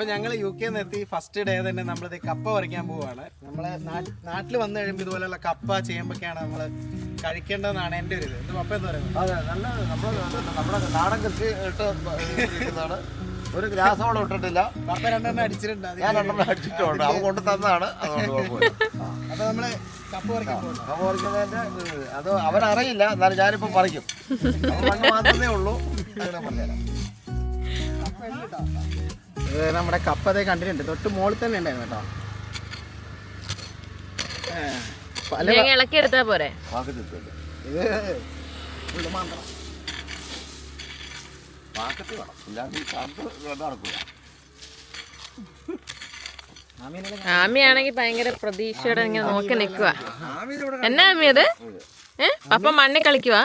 അപ്പൊ ഞങ്ങൾ U K നിന്ന് എത്തി. ഫസ്റ്റ് ഡേ തന്നെ നമ്മളിത് കപ്പ പറിക്കാൻ പോവാണ്. നമ്മളെ നാട്ടിൽ വന്നു കഴിയുമ്പോൾ ഇതുപോലെയുള്ള കപ്പ ചേമ്പൊക്കെയാണ് നമ്മൾ കഴിക്കേണ്ടതെന്നാണ് എന്റെ ഒരു ഇത്. എന്ത് പപ്പ എന്ന് പറയുന്നത്? അതെ നല്ല നമ്മൾ നമ്മുടെ നാടൻ കൃഷി ഇട്ട് ഇരിക്കുന്നതാണ്. ഒരു ഗ്രാസോളം ഇട്ടിട്ടില്ല. പപ്പ രണ്ടെണ്ണം അടിച്ചിട്ടുണ്ട്. ഞാൻ രണ്ടെണ്ണം അടിച്ചിട്ടുണ്ട്. അവൻ കൊണ്ട് തന്നാണ്. അതുകൊണ്ട് കുഴപ്പമില്ല. അപ്പൊ നമ്മൾ കപ്പ പറിക്കുന്നതിന്റെ അത് അവനറിയില്ല എന്നാലും ഞാനിപ്പോ പറിക്കും. മാത്രമേ ഉള്ളൂ. അങ്ങനെ പറഞ്ഞുതരാം. ഇത് നമ്മുടെ കപ്പ അതേ കണ്ടിട്ടുണ്ട്. തൊട്ട് മുകളിൽ തന്നെ ഉണ്ടായിരുന്നു കേട്ടോ. പല ഇളക്കി എടുത്താ പോരെ? ഇത് മാത്രം പാക്കറ്റ് വേണം. ആമിയാണെങ്കിൽ ഭയങ്കര പ്രതീക്ഷയോടെ ഇങ്ങനെ നോക്കി നിൽക്കുക എന്നാ ആമി അത്? ഏ? പപ്പ മണ്ണിൽ കളിക്കുവാ?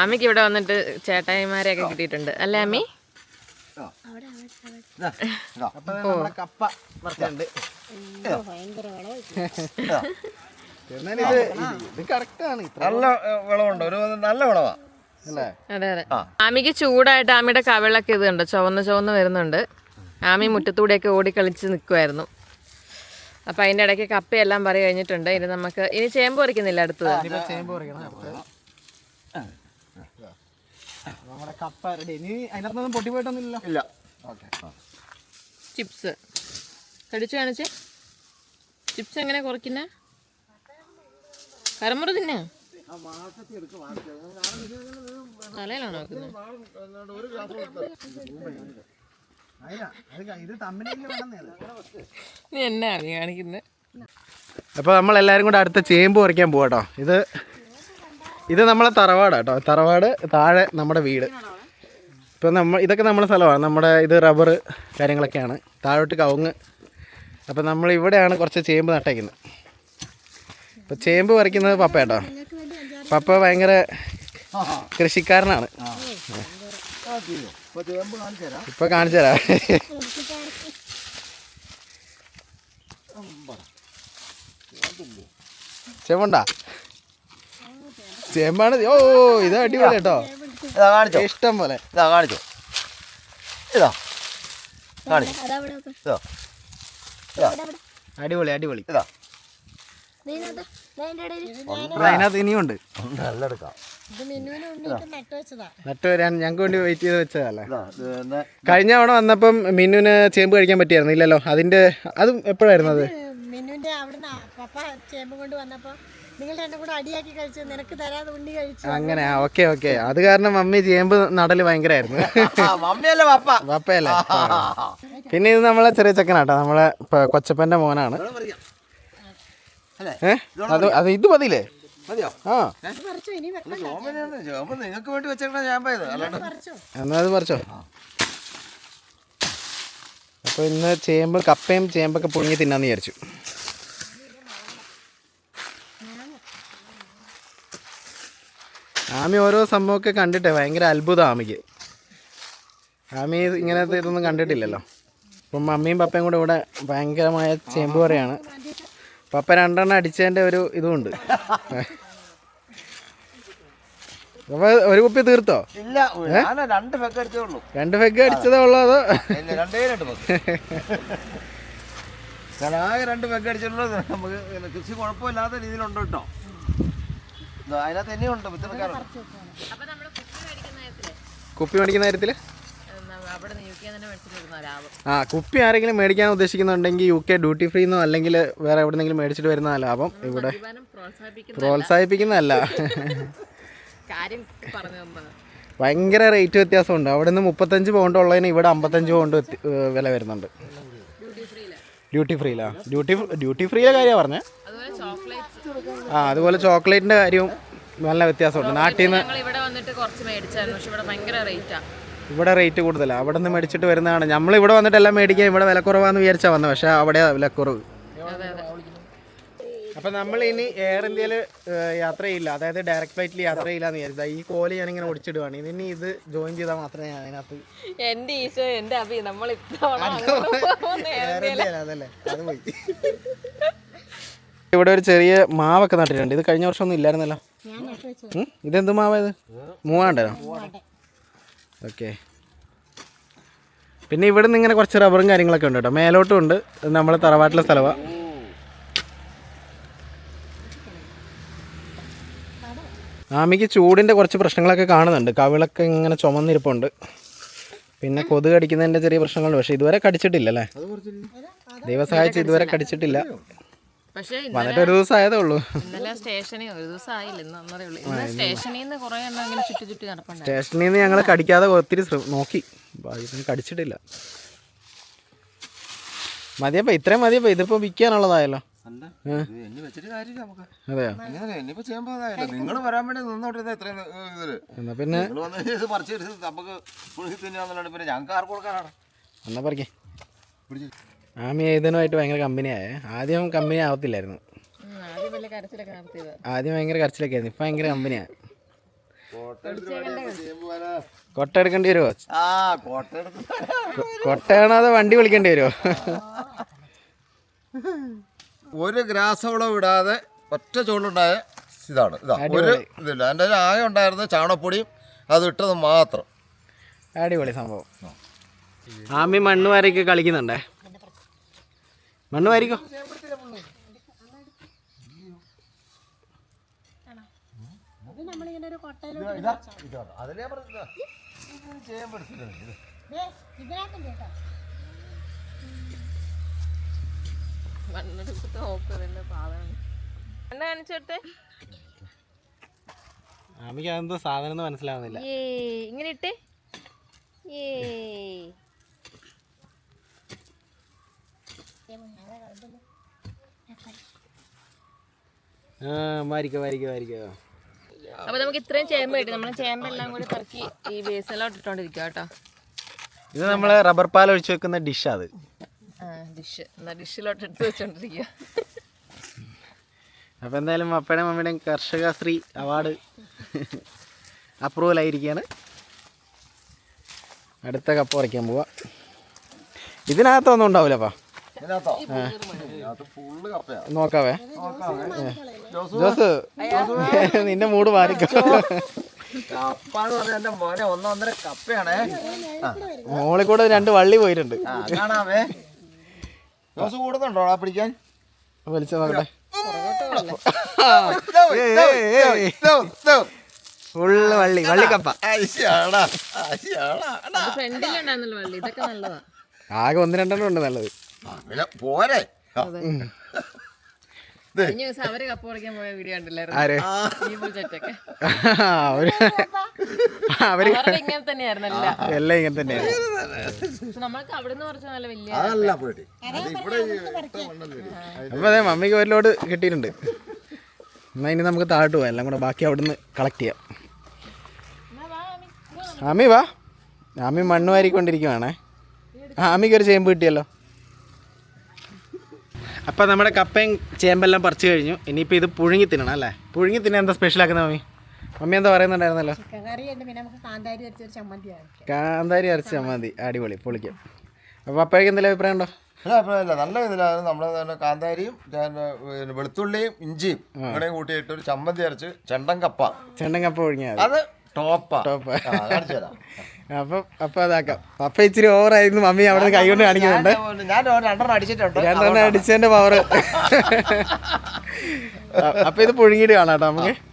ആമിക്ക് ഇവിടെ വന്നിട്ട് ചേട്ടായിമാരെയൊക്കെ കിട്ടിയിട്ടുണ്ട്. അല്ലേ ആമി? കപ്പ നല്ല വിളവുണ്ട്. ഒരു നല്ല വിളവാ. അതെ അതെ. ആമിക്ക് ചൂടായിട്ട് ആമിയുടെ കവിളൊക്കെ ഇത് കണ്ടോ? ചുവന്ന് ചുവന്ന് വരുന്നുണ്ട്. ആമി മുറ്റത്തൂടെയൊക്കെ ഓടിക്കളിച്ച് നിൽക്കുമായിരുന്നു അപ്പം അതിന്റെ ഇടയ്ക്ക് കപ്പയെല്ലാം പറി കഴിഞ്ഞിട്ടുണ്ട് ഇനി നമുക്ക് ഇനി ചേമ്പ് പറിക്കുന്നില്ല അടുത്തത്? ഇനിയിപ്പോ ചേമ്പ് പറിക്കണം അടുത്തത്. നമ്മുടെ കപ്പ റെഡി ഇനി അതിനകത്തൊന്നും പൊട്ടി പോയിട്ടൊന്നുമില്ലല്ലോ ഇല്ല ഓക്കെ ചിപ്സ് കടിച്ചു കാണിച്ച്? ചിപ്സ് എങ്ങനെ കുറയ്ക്കുന്ന? കരമുറ തിന്നാ? തലയിലാണോ നീ എന്നാ നീ കാണിക്കുന്നത് അപ്പോൾ നമ്മളെല്ലാവരും കൂടെ അടുത്ത ചേമ്പ് പറിക്കാൻ പോവാട്ടോ. ഇത് ഇത് നമ്മളെ തറവാടാ കേട്ടോ തറവാട് താഴെ നമ്മുടെ വീട്. ഇപ്പം നമ്മ ഇതൊക്കെ നമ്മുടെ സ്ഥലമാണ് നമ്മുടെ ഇത് റബ്ബർ കാര്യങ്ങളൊക്കെയാണ്. താഴോട്ട് കവുങ്ങ്. അപ്പം നമ്മൾ ഇവിടെയാണ് കുറച്ച് ചേമ്പ് നട്ടേക്കുന്നത്. അപ്പോൾ ചേമ്പ് പറിക്കുന്നത് പപ്പ കേട്ടോ പപ്പ ഭയങ്കര കൃഷിക്കാരനാണ്. ഇപ്പൊ കാണിച്ചു തരാം. ചേമ്പുണ്ടാ? ചേമ്പാണ് ഓ ഇത് അടിപൊളി കേട്ടോ. ഇതാ കാണിച്ചോ. ഇഷ്ടം പോലെ. ഇതാ കാണിച്ചോ. ഇതാ. കാണിച്ചോ. ഇതാ. ഇതാ. അടിപൊളി അടിപൊളി. ഇതാ. അതിനകത്ത് ഇനിയുണ്ട് നട്ട് വരാൻ ഞങ്ങൾക്ക് വേണ്ടി വെയിറ്റ് ചെയ്ത് വെച്ചതല്ലേ? ഇതാ കഴിഞ്ഞ തവണ വന്നപ്പം മിന്നുവിന് ചേമ്പ് കഴിക്കാൻ പറ്റിയായിരുന്നു ഇല്ലല്ലോ അതിന്റെ അതും എപ്പോഴായിരുന്നു അത്? മിന്നുവിന്റെ അവിടുന്ന് പപ്പ ചേമ്പ് കൊണ്ട് വന്നപ്പോ നിങ്ങൾ രണ്ടും കൂടെ അടിയാക്കി കഴിച്ചു? നിനക്ക് തരാതെ ഉണ്ണി കഴിച്ചു? അങ്ങനെ ഓക്കെ ഓക്കെ. അത് കാരണം മമ്മി ചേമ്പ് നടൽ ഭയങ്കരായിരുന്നു. ആ, മമ്മിയല്ലേ പപ്പ പപ്പയല്ലേ പിന്നെ ഇത് നമ്മളെ ചെറിയ ചെക്കനാട്ടോ. നമ്മളെ കൊച്ചപ്പന്റെ മോനാണ്. അത് അത് ഇത് മതിയില്ലേ? നിങ്ങൾക്ക് വേണ്ടി വെച്ചേക്കണ എന്നാ അത് പറിച്ചോ? അപ്പോൾ ഇന്ന് ചേമ്പ് കപ്പയും ചേമ്പൊക്കെ പുഴുങ്ങി തിന്നാന്ന് വിചാരിച്ചു. ആമി ഓരോ സംഭവമൊക്കെ കണ്ടിട്ടേ ഭയങ്കര അത്ഭുതം ആമിക്ക്. ആമി ഇങ്ങനത്തെ ഇതൊന്നും കണ്ടിട്ടില്ലല്ലോ. അപ്പം മമ്മിയും പപ്പയും കൂടെ ഇവിടെ ഭയങ്കരമായ ചേമ്പ് പറയാണ് പപ്പ രണ്ടെണ്ണം അടിച്ചതിന്റെ ഒരു ഇതുമുണ്ട്. ഒരു കുപ്പി തീർത്തോ? ഇല്ല രണ്ട് ഫെഗ് അടിച്ചതേ ഉള്ളൂ. രണ്ട് ഫെഗ് അടിച്ചതേ ഉള്ളൂ അതോ? രണ്ടേ രണ്ട് ഞാൻ ആകെ രണ്ട് പെഗ് അടിച്ചിട്ടുള്ളത് നമുക്ക് കൃഷി കുഴപ്പമില്ലാത്ത രീതിയിലുണ്ട് കേട്ടോ. അതിനകത്ത് തന്നെ വിത്തിറക്കാറുണ്ട് അപ്പൊ നമ്മൾ കുപ്പി മേടിക്കുന്ന കാര്യത്തിൽ? ആ കുപ്പി ആരെങ്കിലും മേടിക്കാൻ ഉദ്ദേശിക്കുന്നുണ്ടെങ്കിൽ യു കെ ഡ്യൂട്ടി ഫ്രീ എന്നോ അല്ലെങ്കിൽ വേറെ എവിടെന്നെങ്കിലും മേടിച്ചിട്ട് വരുന്ന ലാഭം ഇവിടെ പ്രോത്സാഹിപ്പിക്കുന്ന പ്രോത്സാഹിപ്പിക്കുന്നതല്ല. കാര്യം പറഞ്ഞു തന്നത്. ഭയങ്കര റേറ്റ് വ്യത്യാസമുണ്ട്. അവിടെ നിന്ന് മുപ്പത്തഞ്ച് പൗണ്ട് ഉള്ളതിന് ഇവിടെ അമ്പത്തഞ്ച് പൗണ്ട് വില വരുന്നുണ്ട്. ഡ്യൂട്ടി ഫ്രീയിലാ ഡ്യൂട്ടി ഡ്യൂട്ടി ഫ്രീയിലെ കാര്യമാണ് പറഞ്ഞത് ആ അതുപോലെ ചോക്ലേറ്റിന്റെ കാര്യവും നല്ല വ്യത്യാസമുണ്ട്. നാട്ടിൽ നിന്ന് ഇവിടെ വന്നിട്ട് കുറച്ച് മേടിച്ചായിരുന്നു പക്ഷെ ഇവിടെ ഭയങ്കര ഇവിടെ റേറ്റ് കൂടുതലാണ് അവിടെ നിന്ന് മേടിച്ചിട്ട് വരുന്നതാണ്. നമ്മൾ ഇവിടെ വന്നിട്ട് എല്ലാം മേടിക്കാൻ ഇവിടെ വില കുറവാന്ന് വിചാരിച്ചാൽ വന്നത് പക്ഷേ അവിടെ വിലക്കുറവ്. അതെ അതെ. അപ്പം നമ്മൾ ഇനി എയർ ഇന്ത്യയിൽ യാത്ര ചെയ്യില്ല അതായത് ഡയറക്റ്റ് ഫ്ലൈറ്റിൽ യാത്ര ചെയ്യില്ല എന്ന് വിചാരിച്ചത്. ഈ കോൽ ഇങ്ങനെ ഓടിച്ചിടുവാണ്. ഇനി ഇത് ജോയിൻ ചെയ്താൽ മാത്രമേ ഞാൻ അതിനകത്ത് എന്റെ ഈശോ എന്റെ അഭി നമ്മൾ എയർ ഇന്ത്യയില അതല്ലേ? അത് പോയി. ഇവിടെ ഒരു ചെറിയ മാവൊക്കെ നട്ടിട്ടുണ്ട്. ഇത് കഴിഞ്ഞ വർഷം ഒന്നും ഇല്ലായിരുന്നല്ലോ. ഞാൻ? ഇതെന്ത് മാവായത്? മൂവാണ്ടോ മൂവാണ്ടനോ ഓക്കെ. പിന്നെ ഇവിടെ നിന്ന് ഇങ്ങനെ കുറച്ച് റബ്ബറും കാര്യങ്ങളൊക്കെ ഉണ്ട് കേട്ടോ. മേലോട്ടും ഉണ്ട്. നമ്മളെ തറവാട്ടിലെ സ്ഥലമാണ് ആമിക്ക് ചൂടിന്റെ കുറച്ച് പ്രശ്നങ്ങളൊക്കെ കാണുന്നുണ്ട്. കവിളൊക്കെ ഇങ്ങനെ ചുമന്നിരിപ്പുണ്ട്. പിന്നെ കൊതുക് കടിക്കുന്നതിന്റെ ചെറിയ പ്രശ്നങ്ങളുണ്ട്. പക്ഷേ ഇതുവരെ കടിച്ചിട്ടില്ല അല്ലേ ദൈവം സഹായിച്ച് ഇതുവരെ കടിച്ചിട്ടില്ല. പക്ഷേ വന്നിട്ട് ഒരു ദിവസം ആയതേ ഉള്ളൂ. ഇന്നലെ സ്റ്റേഷനിൽ ഒരു ദിവസം ആയില്ല. ഇന്ന് ഉള്ളൂ. ഇന്ന് സ്റ്റേഷനിൽ നിന്ന് കുറേ എണ്ണം ഇങ്ങനെ ചുറ്റി ചുറ്റി നടപ്പുണ്ടായിരുന്നു സ്റ്റേഷനിൽ നിന്ന് ഞങ്ങൾ കടിക്കാതെ ഒത്തിരി നോക്കി. ഭാഗ്യത്തിന് കടിച്ചിട്ടില്ല. മതിയപ്പോ ഇത്രയും മതിയപ്പോ. ഇതിപ്പോ വിൽക്കാനുള്ളതായല്ലോ. അതെയോ? നിങ്ങൾ വരാൻ വേണ്ടി നിന്നോട്ടിരുന്ന ഇത്രയും ഏ, ഇതിൽ. എന്നാ പിന്നെ നമുക്ക് പിന്നെ ഞങ്ങൾക്ക് ആർക്ക് കൊടുക്കാനാണ്. എന്നാ പറിക്കേ. പിടിച്ച്. ആമി ഇതിനുമായിട്ട് ഭയങ്കര കമ്പനിയായേ. ആദ്യം കമ്പനി ആവത്തില്ലായിരുന്നു. ആദ്യം വലിയ കരച്ചിലൊക്കെ നടത്തിയത്. ആദ്യം ഭയങ്കര കരച്ചിലൊക്കെ ആയിരുന്നു ഇപ്പൊ ഭയങ്കര കമ്പനിയാ. കൊട്ട എടുക്കേണ്ടി വരുമോ ആ കോട്ട എടുത്ത് കൊട്ടയാണോ അതോ വണ്ടി വിളിക്കേണ്ടി വരുമോ ഒരു ഗ്രാസവളം ഇടാതെ ഒറ്റ ചുവടുണ്ടായ ഇതാണ്. ഇതാ ഒരു ഇതില്ല. എന്റെ ഒരു ആയ ഉണ്ടായിരുന്നു ചാണകപ്പൊടിയും അത് ഇട്ടത് മാത്രം. അടിപൊളി സംഭവം. ആമി മണ്ണ് വാരിക്ക് കളിക്കുന്നുണ്ടേ? മണ്ണ് വാരിക്കോ? അതിലേ പറഞ്ഞത് ചെയ്യാൻ പറ്റില്ല ഇതിനകത്തുണ്ട് കേട്ടോ. എന്താ അതെന്തോ സാധനം എന്ന് മനസ്സിലാവുന്നില്ല. ഇങ്ങനെ ഇട്ടേ. ഏ അപ്പൊ നമുക്ക് ഇത്രയും ചേമ്പ് കിട്ടി. നമ്മൾ ചേമ്പെല്ലാം കൂടി പറക്കി ഈ ബേസിലോട്ടിട്ടോണ്ടിരിക്കാം കേട്ടോ. ഇത് നമ്മൾ റബ്ബർ പാൽ ഒഴിച്ച് വെക്കുന്ന ഡിഷാ അത്. ഡിഷ് എന്നാ ഡിഷിലോട്ട് എടുത്ത് വെച്ചോണ്ടിരിക്കുക അപ്പോൾ എന്തായാലും അപ്പയുടെ മമ്മിയുടെയും കർഷകശ്രീ അവാർഡ് അപ്രൂവൽ ആയിരിക്കുകയാണ്. അടുത്ത കപ്പ് പറിക്കാൻ പോവാ. ഇതിനകത്തൊന്നും ഉണ്ടാവില്ലപ്പാ നോക്കാവേ. ജോസ്. നിന്റെ മൂട് മാറിക്കോ മോളിൽ കൂടെ രണ്ട് വള്ളി പോയിട്ടുണ്ട്. ആ കാണാവേ. ദിവസം കൂടുന്നുണ്ടോ ആ പിടിക്കാൻ? വലിച്ചു നോക്കട്ടെ ഫുള്ള് വള്ളി വള്ളിക്കപ്പ. ഫ്രണ്ടിലുണ്ടായിരുന്നല്ലോ വള്ളി ഇതൊക്കെ നല്ലതാ. ആകെ ഒന്ന് രണ്ടെണ്ണം ഉണ്ട് നല്ലത്. പോരെ. കഴിഞ്ഞ ദിവസം അവർ കപ്പ് പറിക്കാൻ പോയ വീഡിയോ കണ്ടില്ലായിരുന്നു. ആര്? ഈ ബുൾജറ്റൊക്കെ അവർ ഇങ്ങനെ എല്ലാം ഇങ്ങനെ നമ്മൾക്ക് അവിടെ നിന്ന് കുറച്ച് നല്ല വലിയ അതല്ല അത് മമ്മിക്ക് ഒരു ലോഡ് കിട്ടിയിട്ടുണ്ട്. എന്നാ ഇനി നമുക്ക് താഴോട്ട് പോവാം. എല്ലാം കൂടെ ബാക്കി അവിടുന്ന് കളക്ട് ചെയ്യാം. ആമി വാ. ആമി മണ്ണ് വാരിക്കൊണ്ടിരിക്കുവാണേ. ആമിക്ക് ഒരു ചേമ്പ് കിട്ടിയല്ലോ. അപ്പോൾ നമ്മുടെ കപ്പയും ചേമ്പെല്ലാം പറിച്ചു കഴിഞ്ഞു. ഇനിയിപ്പോൾ ഇത് പുഴുങ്ങി തിന്നണം അല്ലേ? പുഴുങ്ങി തിന്നാൻ എന്താ സ്പെഷ്യൽ ആക്കുന്ന മമ്മി? മമ്മി എന്താ പറയുന്നുണ്ടായിരുന്നല്ലോ? കാന്താരി അരച്ച ചമ്മന്തി അടിപൊളി. പൊളിക്കാം. അപ്പോൾ അപ്പോഴേക്കും എന്തെങ്കിലും അഭിപ്രായം ഉണ്ടോ? അഭിപ്രായമില്ല. നല്ല ഇതിലാണ് നമ്മൾ കാന്താരിയും വെളുത്തുള്ളിയും ഇഞ്ചിയും അങ്ങനെ കൂട്ടിയിട്ട് ഒരു ചമ്മന്തി അരച്ച് ചെണ്ടൻ കപ്പ. ചെണ്ടൻ കപ്പ മതി. അത് ടോപ്പാ. ടോപ്പ്. അപ്പം അപ്പം അതാക്കാം. പപ്പ ഇച്ചിരി ഓവറായിരുന്നു മമ്മി അവിടെ നിന്ന് കൈകൊണ്ട് കാണിക്കുന്നുണ്ട്. ഞാൻ- രണ്ടെണ്ണം അടിച്ചിട്ടുണ്ട്. രണ്ടെണ്ണം അടിച്ചതിന്റെ പവർ അപ്പൊ ഇത് പുഴുങ്ങിയിട്ട് കാണാട്ടോ കേട്ടോ നമുക്ക്.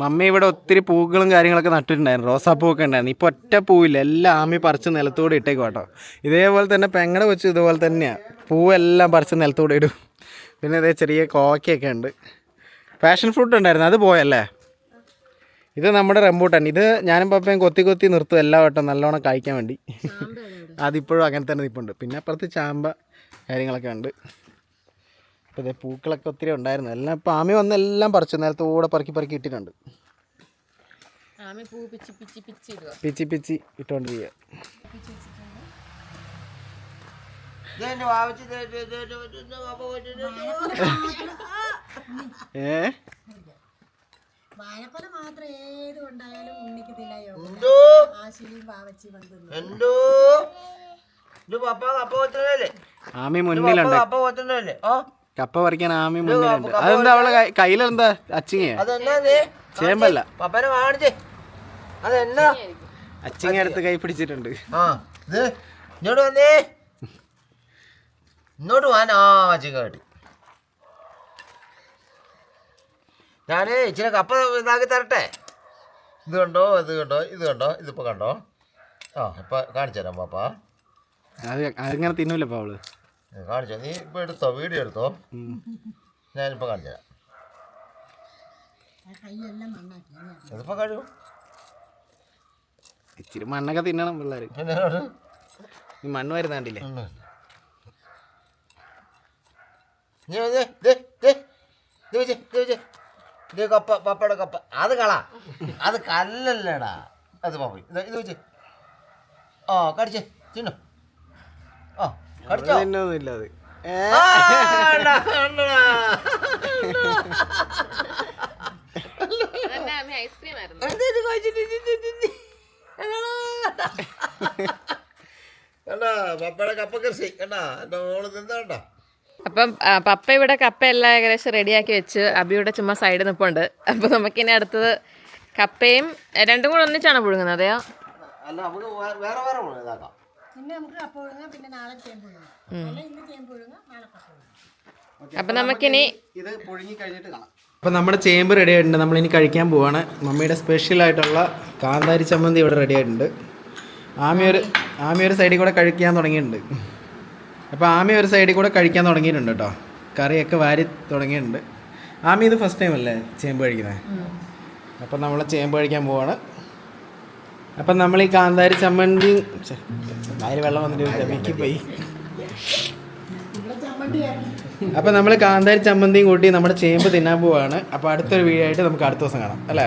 മമ്മി ഇവിടെ ഒത്തിരി പൂക്കളും കാര്യങ്ങളൊക്കെ നട്ടിട്ടുണ്ടായിരുന്നു. റോസാപ്പൂവൊക്കെ ഉണ്ടായിരുന്നു. ഇപ്പൊ ഒറ്റ പൂവില്ല എല്ലാം ആമി പറിച്ച് നിലത്തൂടെ ഇട്ടേക്കും കേട്ടോ ഇതേപോലെ തന്നെ പെങ്ങടെ വെച്ച് ഇതുപോലെ തന്നെയാണ് പൂവെല്ലാം പറിച്ച് നിലത്തൂടെ ഇടും. പിന്നെ ഇതേ ചെറിയ കോക്കയൊക്കെ ഉണ്ട്. പാഷൻ ഫ്രൂട്ട് ഉണ്ടായിരുന്നു. അത് പോയല്ലേ? ഇത് നമ്മുടെ റംബൂട്ടാൻ. ഇത് ഞാനും പപ്പയും കൊത്തി കൊത്തി നിർത്തും എല്ലാ വട്ടം നല്ലോണം കഴിക്കാൻ വേണ്ടി. അതിപ്പോഴും അങ്ങനെ തന്നെ നിൽപ്പുണ്ട് പിന്നെ അപ്പുറത്ത് ചാമ്പ കാര്യങ്ങളൊക്കെ ഉണ്ട്. അപ്പോൾ ഇതേ പൂക്കളൊക്കെ ഒത്തിരി ഉണ്ടായിരുന്നു. എല്ലാം ഇപ്പോൾ ആമി വന്ന് എല്ലാം പറിച്ചു നേരത്തെ കൂടെ പറക്കി പറക്കി ഇട്ടിട്ടുണ്ട്. ആമി പൂ പിച്ചി പിച്ചി പിച്ചി ഇടുക പിച്ചി പിച്ചി ഇട്ടുകൊണ്ടിരിക്കുക. ഏ? വാഴക്കൊല മാത്രം ഏത് ആശിലിയും എന്തോ? ഇത് പപ്പ കപ്പ ആമി മുന്നിലുണ്ട്. കപ്പ ഓ? കപ്പ പറിക്കാൻ ആമി മുന്നിലുണ്ട്. അതെന്താ അവളെ കയ്യിലെന്താ അച്ചിങ്ങ? ചേമ്പല്ല. അതെന്നാ? അച്ചിങ്ങ അടുത്ത് കൈ പിടിച്ചിട്ടുണ്ട്. ഇങ്ങോട്ട് വന്നേ. ഇങ്ങോട്ട് ആ ഞാനേ ഇച്ചിരി കപ്പ ഇതാക്കി തരട്ടെ. ഇത് കണ്ടോ ഇത് കണ്ടോ ഇത് കണ്ടോ ഇതിപ്പോൾ കണ്ടോ? ആ ഇപ്പം കാണിച്ചു തരാം പാപ്പാ. അത് അതിങ്ങനെ തിന്നൂലപ്പോ അവൾ. കാണിച്ചോ. നീ ഇപ്പോൾ എടുത്തോ? വീഡിയോ എടുത്തോ? ഞാനിപ്പോൾ കാണിച്ചു തരാം കൈയെല്ലാം നന്നാക്കി ഇനി അത്. ഇതിപ്പോൾ കഴിയും. ഇച്ചിരി മണ്ണൊക്കെ തിന്നണം പിള്ളേര്. ഈ മണ്ണ് വരുന്നാണ്ടില്ലേ? കപ്പ പപ്പയുടെ കപ്പ. അത് കള. അത് കല്ലല്ലേടാ. അത് പപ്പ ഇത് വെച്ച്. ആ കടിച്ചേ. തിന്നു. ആ. തിന്നൊന്നുമില്ല അത്. കണ്ടാ പപ്പയുടെ കപ്പ കൃഷി കണ്ടാ മോൾ തിന്നാണ്ടാ അപ്പം പപ്പ ഇവിടെ കപ്പ എല്ലാം ഏകദേശം റെഡിയാക്കി വെച്ച് അബിയുടെ ചുമ്മാ സൈഡിൽ നിൽപ്പുണ്ട് അപ്പൊ നമുക്കിനി അടുത്തത് കപ്പയും രണ്ടും കൂടെ ഒന്നിച്ചാണ് പുഴുങ്ങുന്നത് അതെയോ? അല്ല നമുക്ക് വേറെ വേറെ പോകണം ഇതാക്കാം. പിന്നെ നമുക്ക് കപ്പ പുഴുങ്ങാം പിന്നെ നാളെ ചേമ്പ് പുഴുങ്ങാം. അല്ല ഇന്ന് ചേമ്പ് പുഴുങ്ങാം നാളെ കപ്പ പുഴുങ്ങാം. അപ്പം നമുക്കിനി ഇത് പുഴുങ്ങി കഴിഞ്ഞിട്ട് കാണാം. അപ്പോൾ നമ്മുടെ ചേമ്പ് റെഡി ആയിട്ടുണ്ട്. നമ്മളിനി കഴിക്കാൻ പോവാണ്. മമ്മിയുടെ സ്പെഷ്യൽ ആയിട്ടുള്ള കാന്താരി ചമ്മന്തി ഇവിടെ റെഡി ആയിട്ടുണ്ട്. ആമി ഒരു ആമി ഒരു സൈഡിൽ കൂടെ കഴിക്കാൻ തുടങ്ങിയിട്ടുണ്ട്. അപ്പോൾ ആമി ഒരു സൈഡിൽ കൂടെ കഴിക്കാൻ തുടങ്ങിയിട്ടുണ്ട് കേട്ടോ കറിയൊക്കെ വാരി തുടങ്ങിയിട്ടുണ്ട്. ആമി ഇത് ഫസ്റ്റ് ടൈം അല്ലേ ചേമ്പ് കഴിക്കുന്നത്? അപ്പം നമ്മൾ ചേമ്പ് കഴിക്കാൻ പോവാണ്. അപ്പം നമ്മൾ ഈ കാന്താരി ചമ്മന്തി വായിൽ വെള്ളം വന്നിട്ട് മിക്കി പോയി. അപ്പം നമ്മൾ കാന്താരി ചമ്മന്തിയും കൂട്ടി നമ്മുടെ ചേമ്പ് തിന്നാൻ പോവാണ്. അപ്പോൾ അടുത്തൊരു വീഡിയോ ആയിട്ട് നമുക്ക് അടുത്ത ദിവസം കാണാം അല്ലേ?